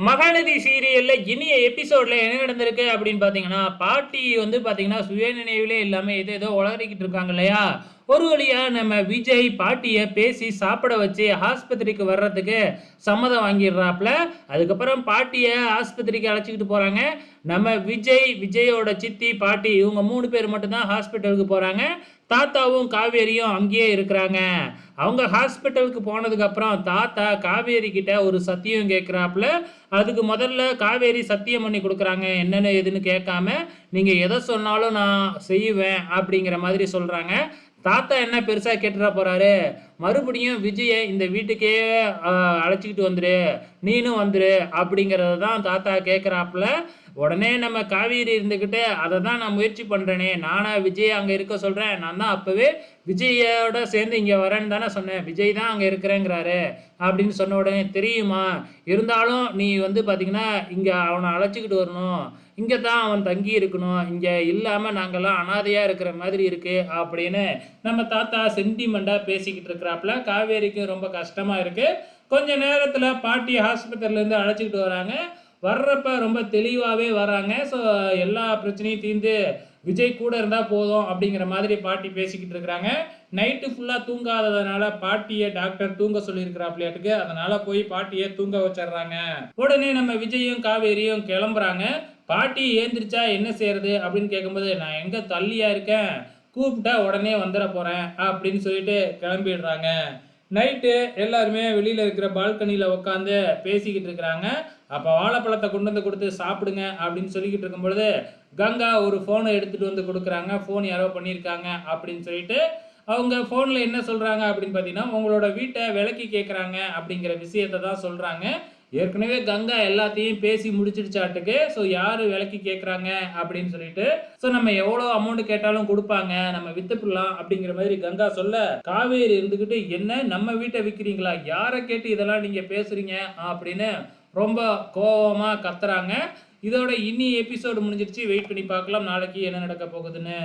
மகாநதி சீரியல்ல இனிய எபிசோட்ல என்ன நடந்திருக்கு அப்படின்னு பாத்தீங்கன்னா பாட்டி வந்து பாத்தீங்கன்னா சுயநினைவிலே இல்லாம ஏதோ ஏதோ உளறிக்கிட்டு இருக்காங்க இல்லையா? ஒரு வழியாக நம்ம விஜய் பாட்டியை பேசி சாப்பிட வச்சு ஆஸ்பத்திரிக்கு வர்றதுக்கு சம்மதம் வாங்கிடுறாப்புல. அதுக்கப்புறம் பாட்டியை ஆஸ்பத்திரிக்கு அழைச்சிக்கிட்டு போகிறாங்க நம்ம விஜய் விஜயோட சித்தி பாட்டி இவங்க மூணு பேர் மட்டும்தான் ஹாஸ்பிட்டலுக்கு போகிறாங்க தாத்தாவும் காவேரியும் அங்கேயே இருக்கிறாங்க. அவங்க ஹாஸ்பிட்டலுக்கு போனதுக்கப்புறம் தாத்தா காவேரி கிட்ட ஒரு சத்தியம் கேட்குறாப்புல அதுக்கு முதல்ல காவேரி சத்தியம் பண்ணி கொடுக்குறாங்க. என்னென்ன எதுன்னு கேட்காம நீங்கள் எதை சொன்னாலும் நான் செய்வேன் அப்படிங்கிற மாதிரி சொல்கிறாங்க தாத்தா என்ன பெருசாக கேட்டுட போகிறாரு மறுபடியும் விஜயை இந்த வீட்டுக்கே அழைச்சிக்கிட்டு வந்துடு நீனும் வந்துடு அப்படிங்கிறத தான் தாத்தா கேட்குறாப்புல உடனே நம்ம காவேரி இருந்துக்கிட்டு அதை தான் நான் முயற்சி பண்ணுறேனே நானா விஜய் அங்கே இருக்க சொல்கிறேன் நான் தான் அப்போவே விஜயோட சேர்ந்து இங்கே வரேன்னு தானே சொன்னேன். விஜய் தான் அங்கே இருக்கிறேங்கிறாரு அப்படின்னு சொன்ன உடனே தெரியுமா இருந்தாலும் நீ வந்து பார்த்திங்கன்னா இங்கே அவனை அழைச்சிக்கிட்டு வரணும். இங்கே தான் அவன் தங்கி இருக்கணும். இங்கே இல்லாமல் நாங்கள்லாம் அனாதையாக இருக்கிற மாதிரி இருக்குது அப்படின்னு நம்ம தாத்தா சென்டிமெண்ட்டாக பேசிக்கிட்டு இருக்கிறாப்புல காவேரிக்கு ரொம்ப கஷ்டமாக இருக்குது கொஞ்ச நேரத்தில் பாட்டி ஹாஸ்பத்திரிலேருந்து அழைச்சிக்கிட்டு வராங்க. வர்றப்ப ரொம்ப தெளிவாகவே வராங்க ஸோ எல்லா பிரச்சனையும் தீர்ந்து விஜய் கூட இருந்தால் போதும் அப்படிங்கிற மாதிரி பாட்டி பேசிக்கிட்டு இருக்கிறாங்க. நைட்டு ஃபுல்லாக தூங்காததுனால பாட்டியை டாக்டர் தூங்க சொல்லியிருக்கிறாப்லையாட்டுக்கு. அதனால போய் பாட்டியை தூங்க வச்சிடுறாங்க. உடனே நம்ம விஜயும் காவேரியும் கிளம்புறாங்க. பாட்டி ஏந்திரிச்சா என்ன செய்யறது அப்படின்னு கேட்கும்போது நான் எங்கே தள்ளியாக இருக்கேன்? கூப்பிட்டா உடனே வந்துட போகிறேன் அப்படின்னு சொல்லிட்டு கிளம்பிடுறாங்க. நைட்டு எல்லாருமே வெளியில் இருக்கிற பால்கனியில் உட்காந்து பேசிக்கிட்டு இருக்கிறாங்க. அப்போ வாழைப்பழத்தை கொண்டு வந்து கொடுத்து சாப்பிடுங்க அப்படின்னு சொல்லிக்கிட்டு இருக்கும் பொழுது கங்கா ஒரு ஃபோனை எடுத்துகிட்டு வந்து கொடுக்குறாங்க. ஃபோன் யாரோ பண்ணியிருக்காங்க அப்படின்னு சொல்லிட்டு அவங்க ஃபோனில் என்ன சொல்கிறாங்க அப்படின்னு பார்த்தீங்கன்னா உங்களோட வீட்டை விலைக்கு கேட்குறாங்க அப்படிங்கிற விஷயத்தை தான் சொல்கிறாங்க ஏற்கனவே கங்கா எல்லாத்தையும் பேசி முடிச்சிடுச்சாட்டுக்கு. ஸோ யார் விலைக்கு கேட்குறாங்க அப்படின்னு சொல்லிட்டு ஸோ நம்ம எவ்வளோ அமௌண்ட் கேட்டாலும் கொடுப்பாங்க நம்ம வித்துப்பிடலாம் அப்படிங்கிற மாதிரி கங்கா சொல்ல காவேரி இருந்துக்கிட்டு என்ன நம்ம வீட்டை விற்கிறீங்களா யாரை கேட்டு இதெல்லாம் நீங்கள் பேசுறீங்க? அப்படின்னு ரொம்ப கோவமாக கத்துறாங்க. இதோட இனி எபிசோடு முடிஞ்சிருச்சு. வெயிட் பண்ணி பார்க்கலாம். நாளைக்கு என்ன நடக்க போகுதுன்னு.